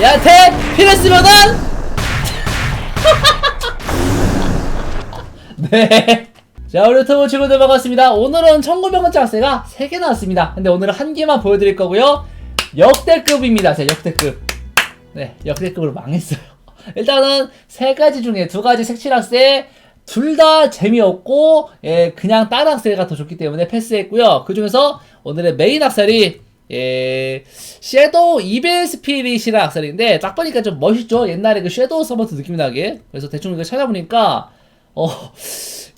얘한테 피했으면은 네. 자, 우리 유튜브 친구들 반갑습니다. 오늘은 1900원짜리 학세가 3개 나왔습니다. 근데 오늘은 한 개만 보여드릴 거고요. 역대급입니다. 제 역대급. 네, 역대급으로 망했어요. 일단은 세 가지 중에 두 가지 색칠 학세 둘 다 재미없고 예, 그냥 다른 학세가 더 좋기 때문에 패스했고요. 그 중에서 오늘의 메인 학살이 예, 섀도우 이벨 스피릿이라는 학살인데 딱 보니까 좀 멋있죠? 옛날에 그 섀도우 서버트 느낌 나게. 그래서 대충 이거 찾아보니까 어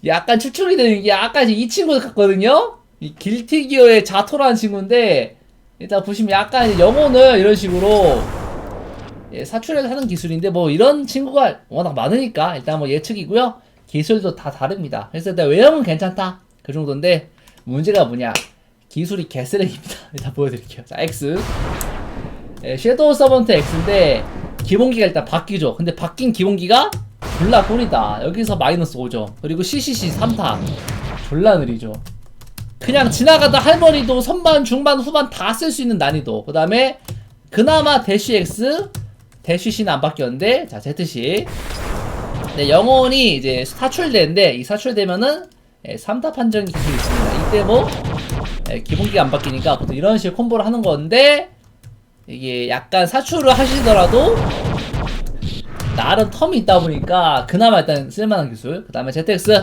약간 추측이 되는 게 약간 이 친구 같거든요. 이 길티기어의 자토라는 친구인데 일단 보시면 약간 영혼을 이런 식으로 예, 사출을 하는 기술인데 뭐 이런 친구가 워낙 많으니까 일단 뭐 예측이고요. 기술도 다 다릅니다. 그래서 일단 외형은 괜찮다 그 정도인데 문제가 뭐냐 기술이 개쓰레기입니다. 일단 보여드릴게요. 자 X 예, 섀도우 서번트 X인데 기본기가 일단 바뀌죠. 근데 바뀐 기본기가 졸라 꿀이다. 여기서 마이너스 5점. 그리고 CCC 3타. 졸라 느리죠. 그냥 지나가다 할머니도 선반, 중반, 후반 다 쓸 수 있는 난이도. 그 다음에 그나마 대쉬 X, 대쉬 C는 안 바뀌었는데, 자, ZC. 네, 영혼이 이제 사출되는데, 이 사출되면은, 예, 3타 판정 기술이 있습니다. 이때 뭐, 예, 기본기가 안 바뀌니까 보통 이런 식의 콤보를 하는 건데, 이게 약간 사출을 하시더라도, 나름 텀이 있다 보니까 그나마 일단 쓸만한 기술. 그 다음에 ZX.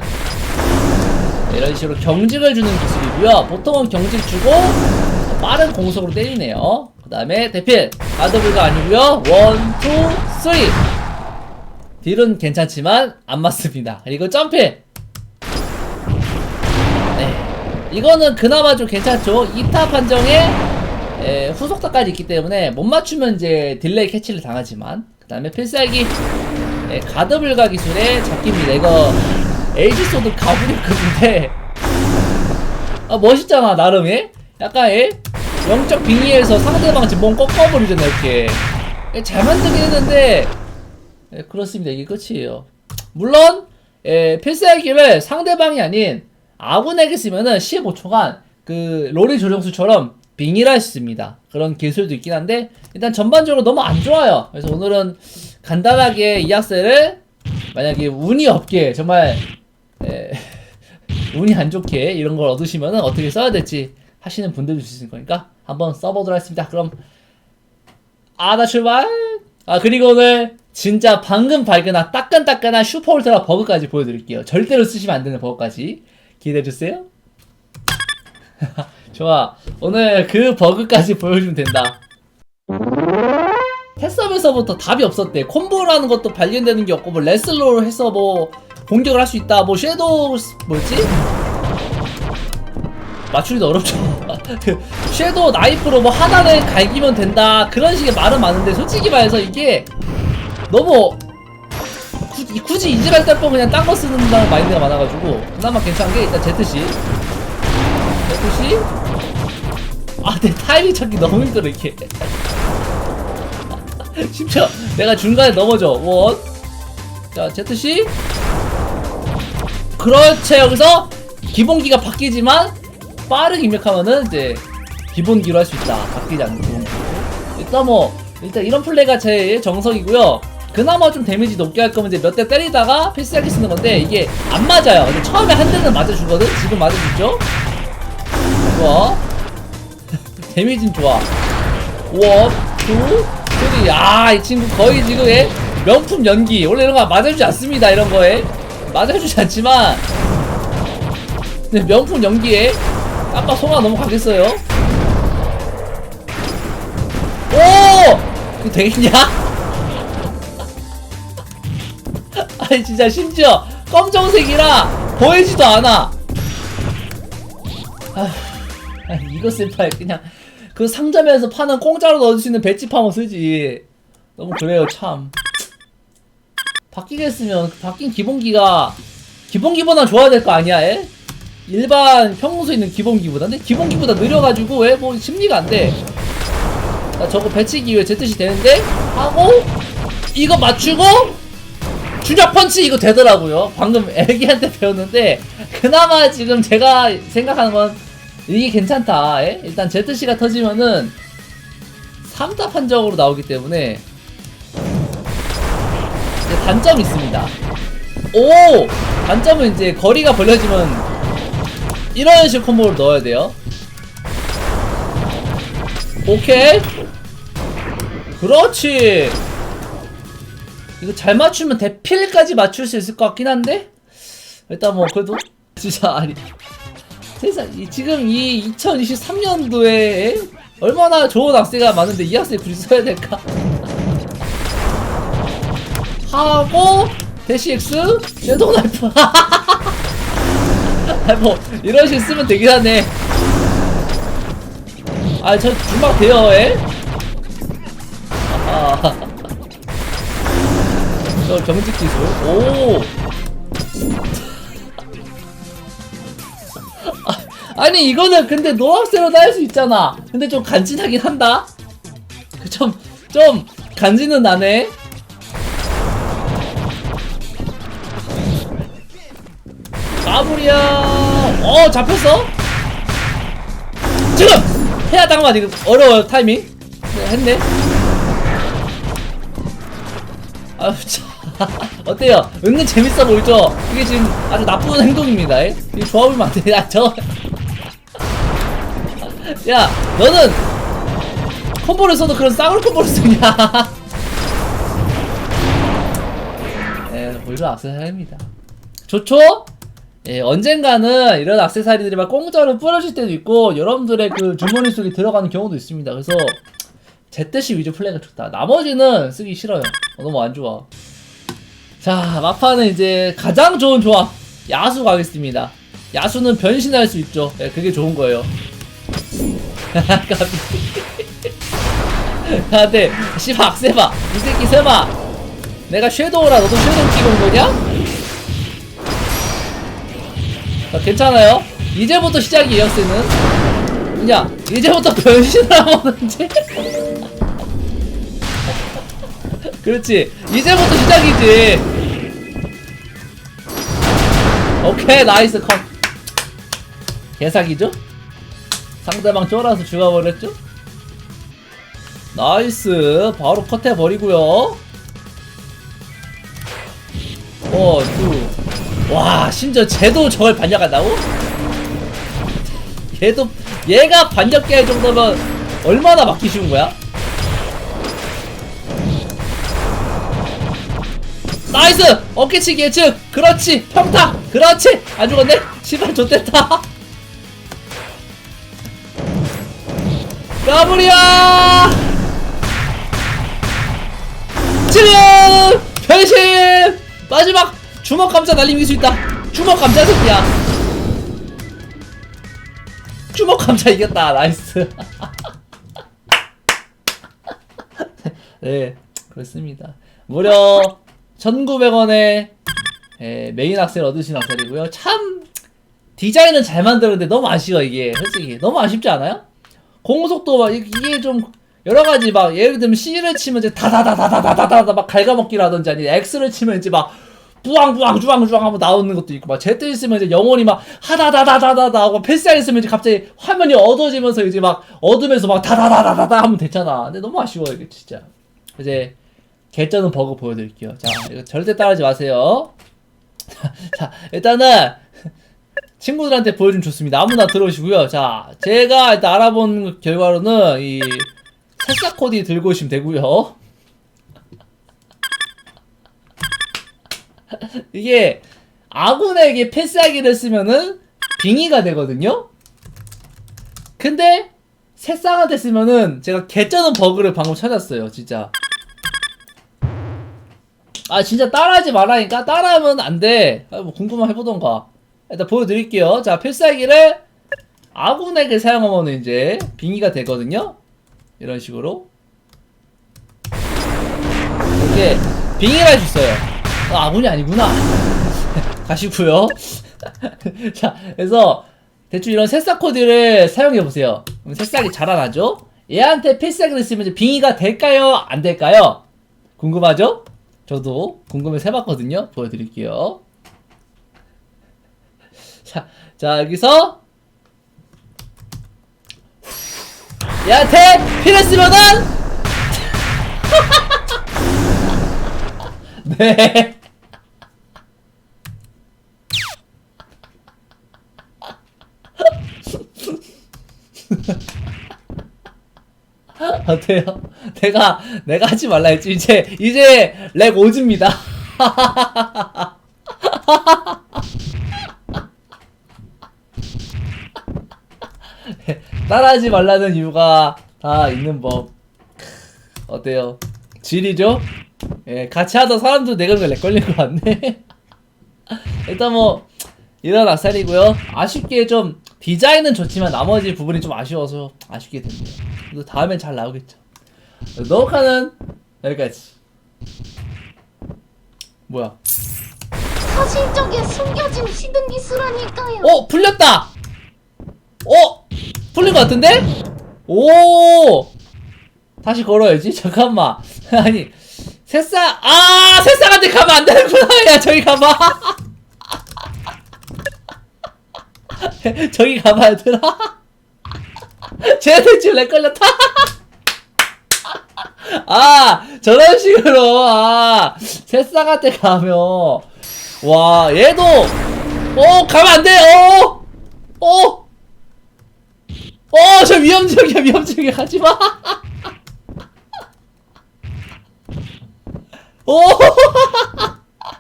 네, 이런 식으로 경직을 주는 기술이고요. 보통은 경직 주고 빠른 공속으로 때리네요. 그 다음에 대필. 가드블가 아니고요. 원, 투, 쓰리. 딜은 괜찮지만 안 맞습니다. 그리고 점프. 이거는 그나마 좀 괜찮죠. 2타 판정에 에, 후속타까지 있기 때문에 못 맞추면 이제 딜레이 캐치를 당하지만 그 다음에 필살기 에, 가드블가 기술에 잡힙니다. 이거 에이지 소드 가브리급인데 아 멋있잖아 나름에 약간 에? 영적 빙의에서 상대방 지금 몸 꺾어버리잖아 이렇게 에, 잘 만들긴 했는데 에, 그렇습니다 이게 끝이에요 물론 에, 필살기를 상대방이 아닌 아군에게 쓰면은 15초간 그 로리 조정수처럼 수 있습니다. 그런 기술도 있긴 한데 일단 전반적으로 너무 안 좋아요. 그래서 오늘은 간단하게 이 학세를 만약에 운이 없게 정말 에, 운이 안 좋게 이런 걸 얻으시면은 어떻게 써야 될지 하시는 분들도 있을 거니까 한번 써보도록 하겠습니다. 그럼 아나 출발. 아 그리고 오늘 진짜 방금 발견한 따끈따끈한 슈퍼 울트라 버그까지 보여드릴게요. 절대로 쓰시면 안 되는 버그까지 기대해 주세요. 좋아. 오늘 그 버그까지 보여주면 된다. 테스업에서부터 답이 없었대. 콤보라는 것도 발견되는 게 없고, 뭐, 레슬로를 해서 뭐, 공격을 할 수 있다. 뭐, 섀도우, 뭐였지? 맞추기도 어렵죠. 그, 섀도우 나이프로 뭐, 하나를 갈기면 된다. 그런 식의 말은 많은데, 솔직히 말해서 이게 너무 굳 이, 굳이 이지랄 딸뻔 그냥 딴 거 쓰는다는 마인드가 많아가지고, 그나마 괜찮은 게 일단 ZC. ZC. 아, 내 타이밍 찾기 너무 힘들어, 이게. 심지어 내가 중간에 넘어져. 원. 자, ZC. 그렇지, 여기서 기본기가 바뀌지만 빠르게 입력하면은 이제 기본기로 할 수 있다. 바뀌지 않는 기본기로. 일단 뭐, 일단 이런 플레이가 제 정석이고요. 그나마 좀 데미지 높게 할 거면 이제 몇 대 때리다가 필살기 쓰는 건데 이게 안 맞아요. 근데 처음에 한 대는 맞아주거든? 지금 맞아주죠? 좋아. 데미지는 좋아. 원, 투, 쓰리. 아, 이 친구 거의 지금 예? 명품 연기. 원래 이런 거 맞아주지 않습니다. 이런 거에. 맞아주지 않지만. 네, 명품 연기에. 아빠 송아 너무 가겠어요. 오! 이거 되겠냐? 아니, 진짜 심지어 검정색이라 보이지도 않아. 아, 이거 쓸 바에 그냥 그 상점에서 파는 공짜로 넣을 수 있는 배지 파면 쓰지. 너무 그래요, 참. 바뀌겠으면 바뀐 기본기가 기본기보다 좋아야 될 거 아니야, 에? 일반 평소에 있는 기본기보다. 근데 기본기보다 느려가지고 왜 뭐 심리가 안 돼. 나 저거 배치기 위해 제 뜻이 되는데 하고 이거 맞추고 주작 펀치 이거 되더라고요. 방금 애기한테 배웠는데 그나마 지금 제가 생각하는 건 이게 괜찮다. 예? 일단 ZC가 터지면은 3타 판정으로 나오기 때문에 단점이 있습니다. 오! 단점은 이제 거리가 벌려지면 이런 식으로 콤보를 넣어야 돼요. 오케이. 그렇지. 이거 잘 맞추면 대필까지 맞출 수 있을 것 같긴 한데? 일단 뭐 그래도 진짜 아니 세상 이 지금 이 2023년도에 얼마나 좋은 학생가 많은데 이 학생 굳이 써야 될까? 하고 대시 X 섀도우 나이프 뭐 이런 식 쓰면 되긴 하네 아저 주막 돼요 에? 아하 저 경직 지수. 오! 아, 아니 이거는 근데 노학생으로도 할 수 있잖아. 근데 좀 간지나긴 한다? 좀좀 간지는 나네. 마무리야. 어 잡혔어? 지금! 해야 당만. 지금 어려워요 타이밍. 네, 했네. 아유 참 어때요? 은근 재밌어 보이죠? 이게 지금 아주 나쁜 행동입니다. 이 좋아 보이면 안 돼 야 저? 야 너는 콤보를 써도 그런 싸울 콤보를 쓰냐? 예, 뭐 이런 악세사리입니다. 좋죠? 예, 언젠가는 이런 악세사리들이 막 공짜로 뿌려질 때도 있고 여러분들의 그 주머니 속에 들어가는 경우도 있습니다. 그래서 제 뜻이 위주 플레이가 좋다. 나머지는 쓰기 싫어요. 어, 너무 안 좋아 자 마파는 이제 가장 좋은 조합 야수 가겠습니다 야수는 변신할 수 있죠 예, 그게 좋은 거예요 근데, 씨발, 악세봐. 이 새끼 세봐. 내가 섀도우라 너도 섀도우 끼고 온 거냐? 자, 괜찮아요. 이제부터 시작이에요, 쎄는. 그냥, 이제부터 변신을 하면은지. 그렇지. 이제부터 시작이지. 오케이, 나이스 컷. 개사기죠? 상대방 쫄아서 죽어버렸죠? 나이스 바로 컷해버리고요 어, 투. 와, 심지어 쟤도 저걸 반격한다고? 얘도, 얘가 반격게 할 정도면 얼마나 막기 쉬운 거야? 나이스! 어깨치기 예측! 그렇지! 평타! 그렇지! 안 죽었네? 시발 좋댔다! 까불이야! 지금! 변신! 마지막 주먹 감자 날림 이길 수 있다! 주먹 감자 새끼야! 주먹 감자 이겼다! 나이스! 네, 그렇습니다. 무려 1900원에 메인 악셀 얻으신 악셀이고요. 참 디자인은 잘 만들었는데 너무 아쉬워 이게 솔직히 너무 아쉽지 않아요? 공속도 막 이- 이게 좀 여러 가지 막 예를 들면 C를 치면 이제 다다다다다다다다 막 갉아먹기라든지 아니 X를 치면 이제 막 부앙부앙 주앙주앙 하고 나오는 것도 있고 막 Z 있으면 이제 영혼이 막 하다다다다다다 하고 패스알 있으면 이제 갑자기 화면이 어두워지면서 이제 막 어두면서 막 다다다다다다 하면 되잖아. 근데 너무 아쉬워 이게 진짜. 이제 개쩌는 버그 보여드릴게요. 자 이거 절대 따라하지 마세요. 자 일단은 친구들한테 보여주면 좋습니다. 아무나 들어오시고요. 자, 제가 일단 알아본 결과로는 이 새싹 코디 들고 오시면 되고요. 이게 아군에게 패스하기를 쓰면은 빙의가 되거든요. 근데 새싹한테 쓰면은 제가 개쩌는 버그를 방금 찾았어요. 진짜. 아 진짜 따라하지 말라니까 따라하면 안 돼. 아, 뭐 궁금하면 해보던가. 일단 보여드릴게요. 자, 필살기를 아군에게 사용하면 이제 빙의가 되거든요. 이런 식으로. 이렇게 빙의를 할 수 있어요. 어, 아군이 아니구나. 가시고요. 자, 그래서 대충 이런 새싹 코드를 사용해 보세요. 그럼 새싹이 자라나죠? 얘한테 필살기를 쓰면 이제 빙의가 될까요? 안 될까요? 궁금하죠? 저도 궁금해서 해봤거든요. 보여드릴게요. 자, 자 여기서 얘한테 피를 쓰면은 네. 어때요? 내가 내가 하지 말라 했지 이제 이제 렉 오집니다. 따라하지 말라는 이유가 다 있는 법. 어때요? 질이죠? 예, 같이 하던 사람도 내가 렉 걸린 거 같네. 일단 뭐 이런 악살이고요. 아쉽게 좀 디자인은 좋지만 나머지 부분이 좀 아쉬워서 아쉽게 됐네요. 그래도 다음엔 잘 나오겠죠. 노카는 여기까지. 뭐야? 사실 저게 숨겨진 히든 기술하니까요. 어 풀렸다. 어 풀린 것 같은데? 오 다시 걸어야지. 잠깐만. 아니 새싹 아 새싹한테 가면 안 되는구나. 야 저기 가봐. 저기 가봐 얘들아. 쟤네 지금 렉 걸렸다. 아 저런 식으로 아 새싹한테 가면 와 얘도 어 가면 안돼 어 어. 어, 저 위험지역이야, 위험지역이야. 가지 마. 오!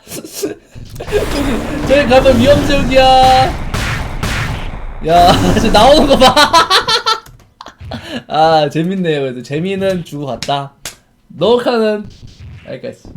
저기, 저기 가면 위험지역이야. 야, 저 나오는 거 봐. 아, 재밌네요. 그래도 재미는 주고 갔다. 너카는 여기까지.